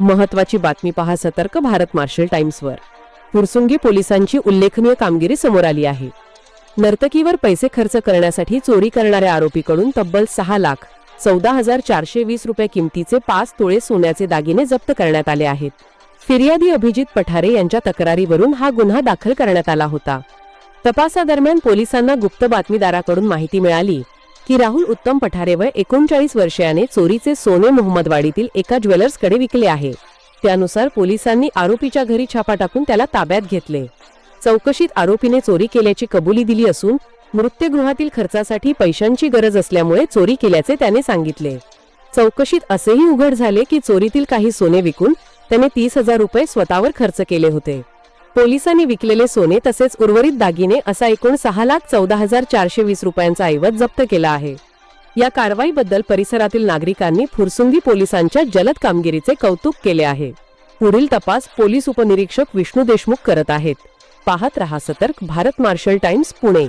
महत्वाची बातमी पहा सतर्क भारत मार्शल टाइम्सवर. फुरसुंगी पोलिसांची उल्लेखनीय कामगिरी समोर आली आहे. नर्तकीवर पैसे खर्च करण्यासाठी चोरी करणाऱ्या आरोपीकडून तब्बल सहा लाख चौदा हजार चारशे वीस रुपये किमतीचे पाच तोळे सोन्याचे दागिने जप्त करण्यात आले आहेत. फिर्यादी अभिजित पठारे यांच्या तक्रारीवरून हा गुन्हा दाखल करण्यात आला होता. तपासादरम्यान पोलिसांना गुप्त बातमीदाराकडून माहिती मिळाली की राहुल उत्तम पठारे वय एकोणचाळीस वर्षाने चोरीचे सोने मोहम्मदवाडीतील एका ज्वेलर्सकडे विकले आहे. त्यानुसार पोलिसांनी आरोपीच्या घरी छापा टाकून त्याला ताब्यात घेतले. चौकशीत आरोपीने चोरी केल्याची कबुली दिली असून मृत्यगृहातील खर्चासाठी पैशांची गरज असल्यामुळे चोरी केल्याचे त्याने सांगितले. चौकशीत असेही उघड झाले की चोरीतील काही सोने विकून त्याने तीस हजार रुपये स्वतःवर खर्च केले होते. पोलिसांनी विकलेले सोने तसेच उर्वरित दागिने असा एकूण सहा लाख चौदा हजार चारशे वीस रुपयांचा ऐवज जप्त केला आहे. या कारवाईबद्दल परिसरातील नागरिकांनी फुरसुंगी पोलिसांच्या जलद कामगिरीचे कौतुक केले आहे. पुढील तपास पोलीस उपनिरीक्षक विष्णू देशमुख करत आहेत. पाहत रहा सतर्क भारत मार्शल टाइम्स पुणे.